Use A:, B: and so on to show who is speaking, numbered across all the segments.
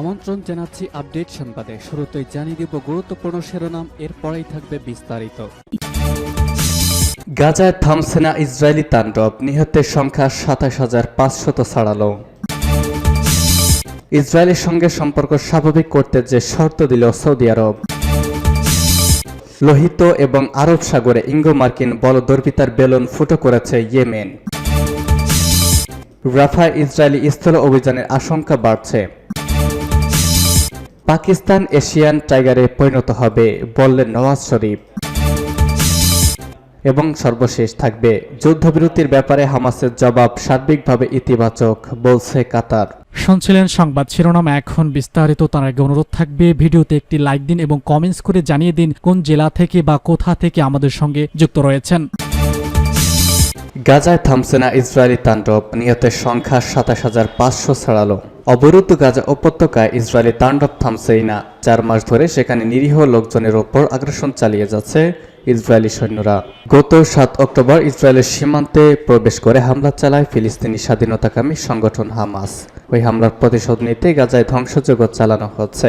A: আমন্ত্রণ জানাচ্ছি আপডেট সংবাদে। শুরুতেই জানিয়ে দিব গুরুত্বপূর্ণ শিরোনাম, এরপরেই থাকবে বিস্তারিত। গাজায় থামছে না ইসরায়েলি তাণ্ডব, নিহতের সংখ্যা সাতাশ হাজার পাঁচশত ছাড়ালো। ইসরায়েলের সঙ্গে সম্পর্ক স্বাভাবিক করতে যে শর্ত দিল সৌদি আরব। লোহিত এবং আরব সাগরে ইঙ্গো মার্কিন বলদর্বিতার বেলুন ফুটো করেছে ইয়েমেন। রাফা ইসরায়েলি স্থল অভিযানের আশঙ্কা বাড়ছে। পাকিস্তান এশিয়ান টাইগারে পরিণত হবে, বললেন নওয়াজ শরীফ। এবং সর্বশেষ থাকবে, যুদ্ধবিরতির ব্যাপারে হামাসের জবাব সার্বিকভাবে ইতিবাচক, বলছে কাতার।
B: শুনছিলেন সংবাদ শিরোনাম, এখন বিস্তারিত, তার আগে অনুরোধ থাকবে, ভিডিওতে একটি লাইক দিন এবং কমেন্টস করে জানিয়ে দিন কোন জেলা থেকে বা কোথা থেকে আমাদের সঙ্গে যুক্ত রয়েছেন।
A: গাজায় থামছে না ইসরায়েলি তাণ্ডব। নিহতের সংখ্যা সাতাশ হাজার পাঁচশো ছাড়ালো। অবরুদ্ধ গাজা উপত্যকায় ইসরায়েলি তাণ্ডব থামছেই না। চার মাস ধরে সেখানে নিরীহ লোকজনের ওপর আগ্রাসন চালিয়ে যাচ্ছে ইসরায়েলি সৈন্যরা। গত সাত অক্টোবর ইসরায়েলের সীমান্তে প্রবেশ করে হামলা চালায় ফিলিস্তিনি স্বাধীনতাকামী সংগঠন হামাস। ওই হামলার প্রতিশোধ নিতে গাজায় ধ্বংসযজ্ঞ চালানো হচ্ছে।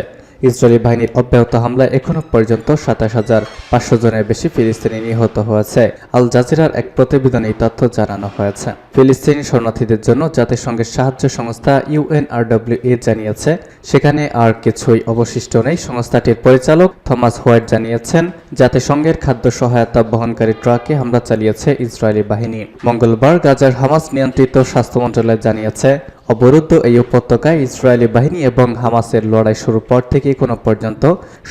A: ইসরায়েলি বাহিনীর অব্যাহত হামলায় এখনও পর্যন্ত সাতাশ হাজার পাঁচশো জনের বেশি ফিলিস্তিনি নিহত হয়েছে। আল জাজিরার এক প্রতিবেদনে এই তথ্য জানানো হয়েছে। ফিলিস্তিনি শরণার্থীদের জন্য জাতিসংঘের সাহায্য সংস্থা ইউএনআরডব্লিউ এ জানিয়েছে, সেখানে আর কিছুই অবশিষ্ট নেই। সংস্থাটির পরিচালক থমাস হোয়াইট জানিয়েছেন, জাতিসংঘের খাদ্য সহায়তা বহনকারী ট্রাকে হামলা চালিয়েছে ইসরায়েলি বাহিনী। মঙ্গলবার গাজার হামাস নিয়ন্ত্রিত স্বাস্থ্য মন্ত্রণালয় জানিয়েছে অবরুদ্ধ এই উপত্যকায় ইসরায়েলি বাহিনী এবং হামাসের লড়াই শুরুর পর থেকে কোনো পর্যন্ত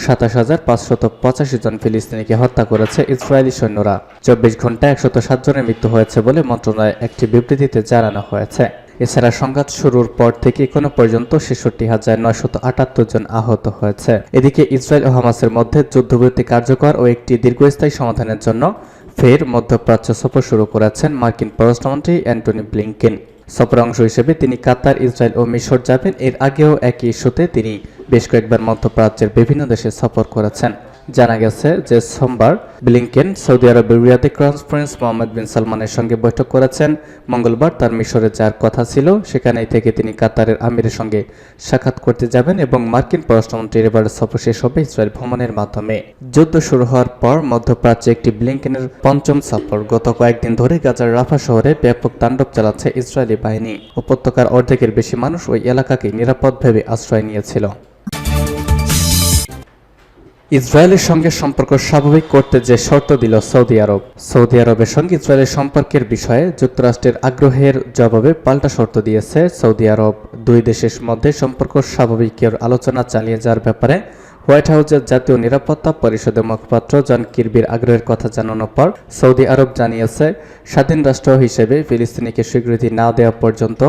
A: সাতাশ হাজার পাঁচশত পঁচাশি জন ফিলিস্তিনিকে হত্যা করেছে ইসরায়েলি সৈন্যরা। চব্বিশ ঘন্টায় একশত সাত জনের মৃত্যু হয়েছে বলে মন্ত্রণালয়ে একটি বিবৃতিতে জানানো হয়েছে। এছাড়া সংঘাত শুরুর পর থেকে এখনও পর্যন্ত ছেষট্টি হাজার নয়শত আটাত্তর জন আহত হয়েছে। এদিকে ইসরায়েল ও হামাসের মধ্যে যুদ্ধবিরতি কার্যকর ও একটি দীর্ঘস্থায়ী সমাধানের জন্য ফের মধ্যপ্রাচ্য সফর শুরু করেছেন মার্কিন পররাষ্ট্রমন্ত্রী অ্যান্টনি ব্লিংকেন। সফর অংশ হিসেবে তিনি কাতার, ইসরায়েল ও মিশর যাবেন। এর আগেও একই ইস্যুতে তিনি বেশ কয়েকবার মধ্যপ্রাচ্যের বিভিন্ন দেশে সফর করেছেন। জানা গেছে যে সোমবার ব্লিংকেন, সৌদি আরবের রিয়াদে ক্রাউন প্রিন্স মোহাম্মদ বিন সালমানের সঙ্গে বৈঠক করেছেন। মঙ্গলবার তার মিশরে যার কথা ছিল, সেখানেই থেকে তিনি কাতারের আমিরের সঙ্গে সাক্ষাৎ করতে যাবেন এবং মার্কিন পররাষ্ট্রমন্ত্রীর এবার সফর শেষ হবে ইসরায়েল ভ্রমণের মাধ্যমে। যুদ্ধ শুরু হওয়ার পর মধ্যপ্রাচ্যে একটি ব্লিংকেনের পঞ্চম সফর। গত কয়েকদিন ধরে গাজার রাফা শহরে ব্যাপক তাণ্ডব চালাচ্ছে ইসরায়েলি বাহিনী। উপত্যকার অর্ধেকের বেশি মানুষ ওই এলাকাকে নিরাপদ ভেবে আশ্রয় নিয়েছিল। ইসরায়েলের সঙ্গে সম্পর্ক স্বাভাবিক করতে যে শর্ত দিল সৌদি আরব। সৌদি আরবের সঙ্গে ইসরায়েলের সম্পর্কের বিষয়ে যুক্তরাষ্ট্রের আগ্রহের জবাবে পাল্টা শর্ত দিয়েছে সৌদি আরব। দুই দেশের মধ্যে সম্পর্ক স্বাভাবিকের আলোচনা চালিয়ে যাওয়ার ব্যাপারে হোয়াইট হাউসের জাতীয় নিরাপত্তা পরিষদের মুখপাত্র জন কিরবির আগ্রহের কথা জানানোর পর সৌদি আরব জানিয়েছে, স্বাধীন রাষ্ট্র হিসেবে ফিলিস্তিনিকে স্বীকৃতি না দেওয়া পর্যন্ত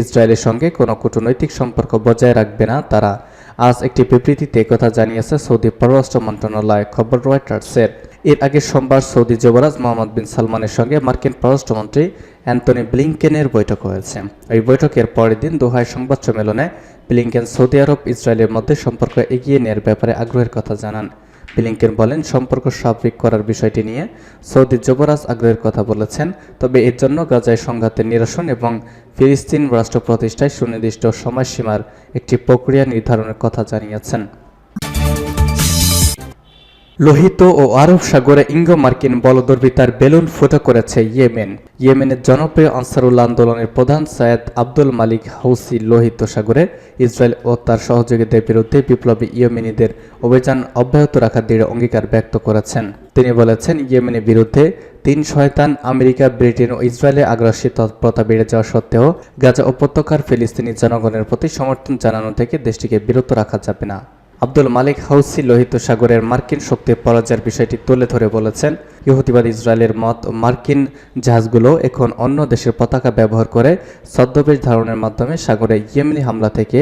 A: ইসরায়েলের সঙ্গে কোনো কূটনৈতিক সম্পর্ক বজায় রাখবে না তারা। আজ একটি বিবৃতিতে কথা জানিয়েছে সৌদি পররাষ্ট্র মন্ত্রণালয়, খবর রয়টার্সের এর। আগে সোমবার সৌদি যুবরাজ মোহাম্মদ বিন সালমানের সঙ্গে মার্কিন পররাষ্ট্রমন্ত্রী অ্যান্টনি ব্লিংকেনের বৈঠক হয়েছে। এই বৈঠকের পরের দিন দোহায় সংবাদ সম্মেলনে ব্লিংকেন সৌদি আরব ইসরায়েলের মধ্যে সম্পর্ক এগিয়ে নেওয়ার ব্যাপারে আগ্রহের কথা জানান। ব্লিংকেন বলেন, সম্পর্ক স্বাভাবিক করার বিষয়টি নিয়ে সৌদি যুবরাজ আগ্রহের কথা বলেছেন। তবে এর জন্য গাজায় সংঘাতের নিরসন এবং ফিলিস্তিন রাষ্ট্র প্রতিষ্ঠায় সুনির্দিষ্ট সময়সীমার একটি প্রক্রিয়া নির্ধারণের কথা জানিয়েছেন। লোহিত ও আরব সাগরে ইঙ্গো মার্কিন বলদর্বিতার বেলুন ফুটো করেছে ইয়েমেন। ইয়েমেনের জনপ্রিয় আনসারুল্লাহ আন্দোলনের প্রধান সৈয়দ আব্দুল মালিক হাউসি লোহিত সাগরে ইসরায়েল ও তার সহযোগীদের বিরুদ্ধে বিপ্লবী ইয়েমেনিদের অভিযান অব্যাহত রাখার দৃঢ় অঙ্গীকার ব্যক্ত করেছেন। তিনি বলেছেন, ইয়েমেনের বিরুদ্ধে তিন শয়তান, আমেরিকা, ব্রিটেন ও ইসরায়েলে আগ্রাসী তৎপরতা বেড়ে যাওয়া সত্ত্বেও গাজা উপত্যকার ফিলিস্তিনি জনগণের প্রতি সমর্থন জানানো থেকে দেশটিকে বিরত রাখা যাবে না। আব্দুল মালিক হাউসি লোহিত সাগরের মার্কিন শক্তির পরাজয়ের বিষয়টি তুলে ধরে বলেছেন, ইহুদিবাদ ইসরায়েলের মত মার্কিন জাহাজগুলো এখন অন্য দেশের পতাকা ব্যবহার করে ছদ্মবেশ ধারণের মাধ্যমে সাগরে ইয়েমেনি হামলা থেকে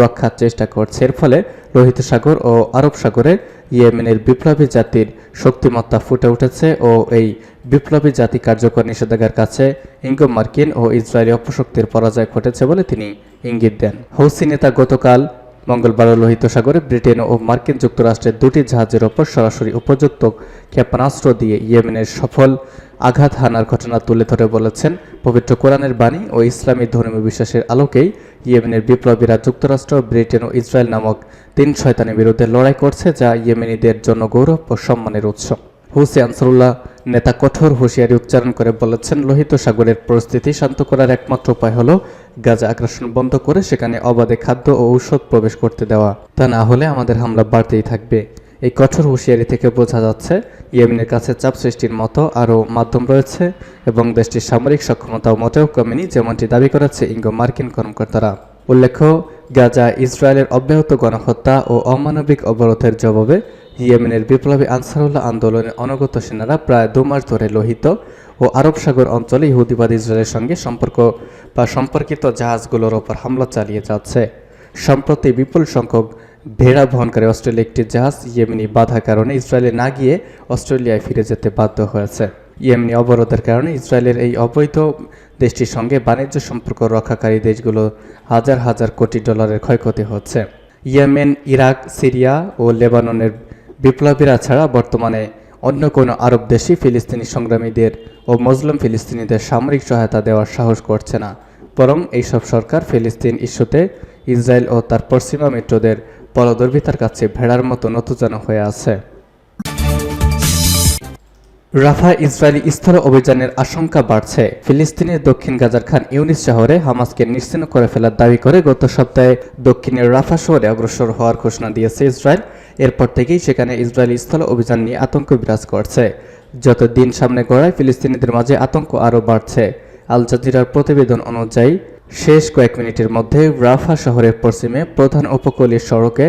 A: রক্ষার চেষ্টা করছে। এর ফলে লোহিত সাগর ও আরব সাগরে ইয়েমেনের বিপ্লবী জাতির শক্তিমত্তা ফুটে উঠেছে ও এই বিপ্লবী জাতি কার্যকর নিষেধাজ্ঞার কাছে ইঙ্গো মার্কিন ও ইসরায়েলি অপশক্তির পরাজয় ঘটেছে বলে তিনি ইঙ্গিত দেন। হৌসি নেতা গতকাল মঙ্গলবার লোহিত সাগরে ব্রিটেন ও মার্কিন যুক্তরাষ্ট্রের দুটি জাহাজের ওপর সরাসরি উপযুক্ত ক্ষেপণাস্ত্র দিয়ে ইয়েমেনের সফল আঘাত হানার ঘটনা তুলে ধরে বলেছেন পবিত্র কোরআনের বাণী ও ইসলামী ধর্মীয় বিশ্বাসের আলোকেই ইয়েমেনের বিপ্লবীরা যুক্তরাষ্ট্র, ব্রিটেন ও ইসরায়েল নামক তিন শয়তানের বিরুদ্ধে লড়াই করছে, যা ইয়েমেনিদের জন্য গৌরব ও সম্মানের উৎস। হুসে আনসারুল্লাহ নেতা কঠোর হুঁশিয়ারি উচ্চারণ করে বলেছেন, লোহিত সাগরের পরিস্থিতি শান্ত করার একমাত্র উপায় হলো গাজা আগ্রাসন বন্ধ করে সেখানে অবাধে খাদ্য ও ঔষধ প্রবেশ করতে দেওয়া। তা না হলে আমাদের হামলা বাড়তেই থাকবে। এই কঠোর হুঁশিয়ারি থেকে বোঝা যাচ্ছে, ইয়েমেনের কাছে চাপ সৃষ্টির মতো আরও মাধ্যম রয়েছে এবং দেশটির সামরিক সক্ষমতাও মোটেও কমেনি যেমনটি দাবি করেছে ইঙ্গো মার্কিন কর্মকর্তারা। উল্লেখ্য, গাজা ইসরায়েলের অব্যাহত গণহত্যা ও অমানবিক অবরোধের জবাবে ইয়েমেনের বিপ্লবী আনসারুল্লাহ আন্দোলনের অনগত সেনারা প্রায় দু মাস ধরে লোহিত ও আরব সাগর অঞ্চলে ইহুদিবাদ ইসরায়েলের সঙ্গে সম্পর্ক বা সম্পর্কিত জাহাজগুলোর ওপর হামলা চালিয়ে যাচ্ছে। সম্প্রতি বিপুল সংখ্যক ভেড়া বহনকারী অস্ট্রেলিয়া একটি জাহাজ ইয়েমেনি বাধার কারণে ইসরায়েলে না গিয়ে অস্ট্রেলিয়ায় ফিরে যেতে বাধ্য হয়েছে। ইয়েমেনি অবরোধের কারণে ইসরায়েলের এই অবৈধ দেশটির সঙ্গে বাণিজ্য সম্পর্ক রক্ষাকারী দেশগুলো হাজার হাজার কোটি ডলারের ক্ষয়ক্ষতি হচ্ছে। ইয়েমেন, ইরাক, সিরিয়া ও লেবাননের বিপ্লবীরা ছাড়া বর্তমানে অন্য কোনো আরব দেশই ফিলিস্তিনি সংগ্রামীদের ও মুসলিম ফিলিস্তিনিদের সামরিক সহায়তা দেওয়ার সাহস করছে না। বরং এইসব সরকার ফিলিস্তিন ইস্যুতে ইসরায়েল ও তার পশ্চিমা মিত্রদের পলদর্বিতার কাছে ভেড়ার মতো নতজানো হয়ে আছে। রাফা ইসরায়েলি স্থল অভিযানের আশঙ্কা বাড়ছে। ফিলিস্তিনের দক্ষিণ গাজার খান ইউনিস শহরে হামাসকে নিশ্চিন্ন করে ফেলার দাবি করে গত সপ্তাহে দক্ষিণের রাফা শহরে অগ্রসর হওয়ার ঘোষণা দিয়েছে ইসরায়েল। এরপর থেকেই সেখানে ইসরায়েলি স্থল অভিযান নিয়ে আতঙ্ক বিরাজ করছে। যত দিন সামনে গড়ায়, ফিলিস্তিনিদের মাঝে আতঙ্ক আরও বাড়ছে। আল জাজিরার প্রতিবেদন অনুযায়ী, শেষ কয়েক মিনিটের মধ্যে রাফা শহরের পশ্চিমে প্রধান উপকূলীয় সড়কে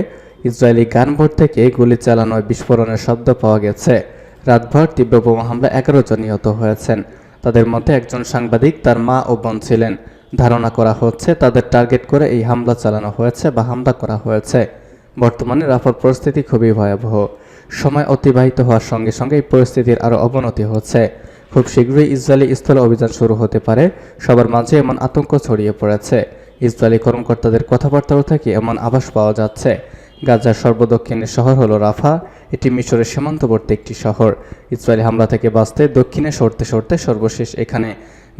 A: ইসরায়েলি গানবোট থেকে গুলি চালানোয় বিস্ফোরণের শব্দ পাওয়া গেছে। রাতভর তীব্র বোমা হামলা এগারো জন নিহত হয়েছেন। তাদের মধ্যে একজন সাংবাদিক, তার মা ও বোন ছিলেন। ধারণা করা হচ্ছে, তাদের টার্গেট করে এই হামলা চালানো হয়েছে বা হামলা করা হয়েছে। বর্তমানে রাফার পরিস্থিতি খুবই ভয়াবহ। সময় অতিবাহিত হওয়ার সঙ্গে সঙ্গে এই পরিস্থিতির আরও অবনতি হচ্ছে। খুব শীঘ্রই ইসরায়েলি স্থল অভিযান শুরু হতে পারে। সবার মাঝে এমন আতঙ্ক ছড়িয়ে পড়েছে। ইসরায়েলি কর্মকর্তাদের কথাবার্তাও থেকে এমন আভাস পাওয়া যাচ্ছে। গাজার সর্বদক্ষিণের শহর হলো রাফা। এটি মিশরের সীমান্তবর্তী একটি শহর। ইসরায়েলি হামলা থেকে বাঁচতে দক্ষিণে সরতে সরতে সর্বশেষ এখানে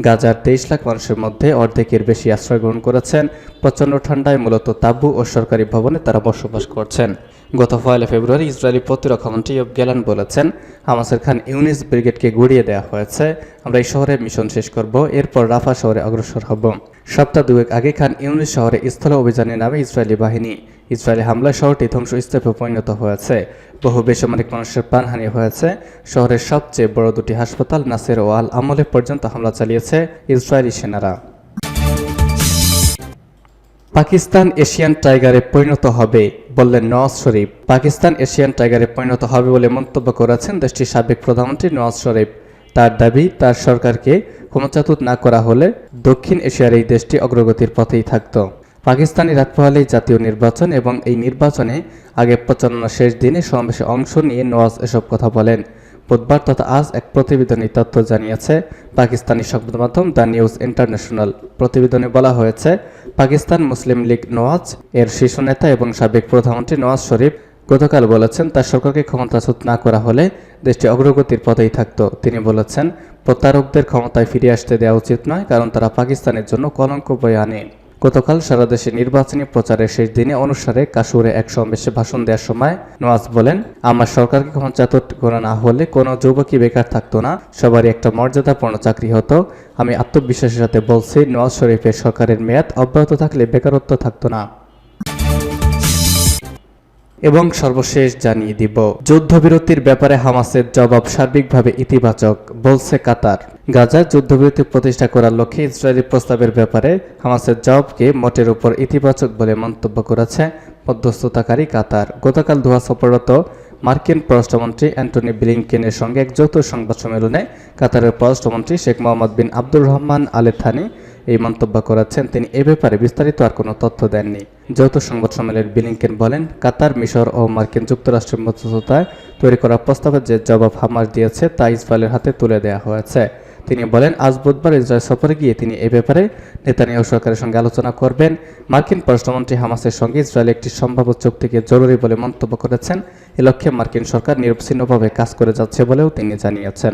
A: গাজার তেইশ লাখ মানুষের মধ্যে অর্ধেকের বেশি আশ্রয় গ্রহণ করেছেন। প্রচণ্ড ঠান্ডায় মূলত তাঁবু ও সরকারি ভবনে তারা বসবাস করছেন। গত পয়লা ফেব্রুয়ারি ইসরায়েলি প্রতিরক্ষা মন্ত্রী ইয়ব গ্যালান বলেছেন, হামাসের খান ইউনিস ব্রিগেডকে গুড়িয়ে দেওয়া হয়েছে। আমরা এই শহরে মিশন শেষ করব, এরপর রাফা শহরে অগ্রসর হব। সপ্তাহ দুয়েক আগে খান ইউনিস শহরে স্থল অভিযানে নামে ইসরায়েলি বাহিনী, ইসরায়েলি হামলায় শহরটি ধ্বংসস্তূপে পরিণত হয়েছে। বহু বেসামরিক মানুষের প্রাণহানি হয়েছে। শহরের সবচেয়ে বড় দুটি হাসপাতাল নাসের ও আল আমলে পর্যন্ত হামলা চালিয়েছে ইসরায়েলি সেনারা। পাকিস্তান এশিয়ান টাইগারে পরিণত হবে বললেন নওয়াজ শরীফ। পাকিস্তান এশিয়ান টাইগারে পরিণত হবে বলে মন্তব্য করেছেন দেশটির সাবেক প্রধানমন্ত্রী নওয়াজ শরীফ। তার দাবি, তার সরকারকে ক্ষমতাচ্যুত না করা হলে দক্ষিণ এশিয়ার এই দেশটি অগ্রগতির পথেই থাকত। পাকিস্তানি রাত জাতীয় নির্বাচন এবং এই নির্বাচনে আগে প্রচারণা শেষ দিনে সমাবেশে অংশ নিয়ে নওয়াজ এসব কথা বলেন। বুধবার তথা আজ এক প্রতিবেদনে তথ্য জানিয়েছে। পাকিস্তানি সংবাদ মাধ্যম দ্য নিউজ ইন্টারন্যাশনাল প্রতিবেদনে বলা হয়েছে, পাকিস্তান মুসলিম লীগ নওয়াজ এর শীর্ষ নেতা এবং সাবেক প্রধানমন্ত্রী নওয়াজ শরীফ গতকাল বলেছেন, তার সরকারকে ক্ষমতাচ্যুত না করা হলে দেশটি অগ্রগতির পথেই থাকত। তিনি বলেছেন, প্রতারকদের ক্ষমতায় ফিরে আসতে দেওয়া উচিত নয়, কারণ তারা পাকিস্তানের জন্য কলঙ্ক বয়ে আনে। গতকাল সারা দেশে নির্বাচনী প্রচারের শেষ দিনে অনুসারে কাশুরে এক সমাবেশে ভাষণ দেওয়ার সময় নওয়াজ বলেন, আমার সরকারকে ক্ষমতাচ্যুত করা না হলে কোনো যুবকই বেকার থাকতো না। সবারই একটা মর্যাদাপূর্ণ চাকরি হতো। আমি আত্মবিশ্বাসের সাথে বলছি, নওয়াজ শরীফের সরকারের মেয়াদ অব্যাহত থাকলে বেকারত্ব থাকতো না। এবং সর্বশেষ জানিয়ে দিব। যুদ্ধবিরতির ব্যাপারে হামাসের জবাব সার্বিকভাবে ইতিবাচক, বলছে কাতার। গাজায় যুদ্ধবিরতি প্রতিষ্ঠা করার লক্ষ্যে ইসরায়েলি প্রস্তাবের ব্যাপারে হামাসের জবাবকে মোটের উপর ইতিবাচক বলে মন্তব্য করেছে মধ্যস্থতাকারী কাতার। গতকাল দোহা সফররত মার্কিন পররাষ্ট্রমন্ত্রী অ্যান্টনি ব্লিংকেনের সঙ্গে এক যৌথ সংবাদ সম্মেলনে কাতারের পররাষ্ট্রমন্ত্রী শেখ মোহাম্মদ বিন আব্দুর রহমান আলে থানি এই মন্তব্য করেছেন তিনি। এ ব্যাপারে বিস্তারিত আর কোনো তথ্য দেননি। যৌথ সংবাদ সম্মেলনে বিলিংকেন বলেন, কাতার, মিশর ও মার্কিন যুক্তরাষ্ট্রের মধ্যস্থতায় তৈরি করা প্রস্তাবের যে জবাব হামাস দিয়েছে তা ইসরায়েলের হাতে তুলে দেওয়া হয়েছে। তিনি বলেন, আজ বুধবার ইসরায়েল সফরে গিয়ে তিনি এ ব্যাপারে নেতানিয়াহু সরকারের সঙ্গে আলোচনা করবেন। মার্কিন পররাষ্ট্রমন্ত্রী হামাসের সঙ্গে ইসরায়েল একটি সম্ভাব্য চুক্তিকে জরুরি বলে মন্তব্য করেছেন। এ লক্ষ্যে মার্কিন সরকার নিরবচ্ছিন্নভাবে কাজ করে যাচ্ছে বলেও তিনি জানিয়েছেন।